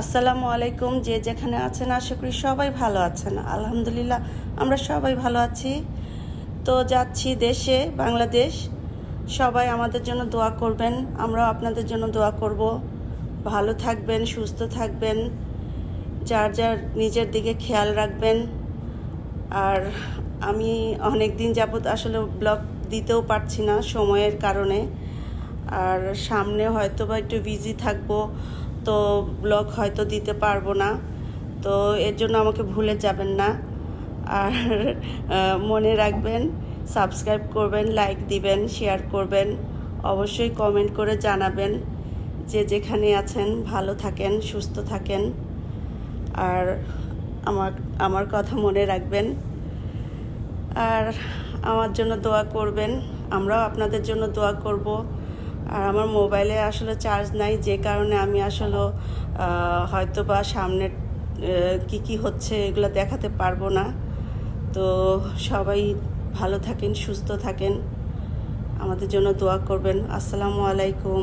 আসসালামু আলাইকুম, যে যেখানে আছেন, আশা করি সবাই ভালো আছেন। আলহামদুলিল্লাহ, আমরা সবাই ভালো আছি। তো যাচ্ছি দেশে, বাংলাদেশ। সবাই আমাদের জন্য দোয়া করবেন, আমরাও আপনাদের জন্য দোয়া করব। ভালো থাকবেন, সুস্থ থাকবেন, যার যার নিজের দিকে খেয়াল রাখবেন। আর আমি অনেক দিন যাবৎ আসলে ব্লগ দিতেও পারছি না সময়ের কারণে। আর সামনে হয়তো বা একটু বিজি থাকব। তো ব্লগ হয়তো দিতে পারব না। তো এর জন্য আমাকে ভুলে যাবেন না। আর মনে রাখবেন সাবস্ক্রাইব করবেন লাইক দিবেন শেয়ার করবেন। অবশ্যই কমেন্ট করে জানাবেন যে যেখানে আছেন, ভালো থাকেন, সুস্থ থাকেন। আর আমার আমার কথা মনে রাখবেন। আর আমার জন্য দোয়া করবেন। আমরাও আপনাদের জন্য দোয়া করব। আর আমার মোবাইলে আসলে চার্জ নাই, যে কারণে আমি আসলে হয়তো বা সামনে কি কি হচ্ছে এগুলো দেখাতে পারব না। তো সবাই ভালো থাকেন, সুস্থ থাকেন। আমাদের জন্য দোয়া করবেন। আসসালামু আলাইকুম।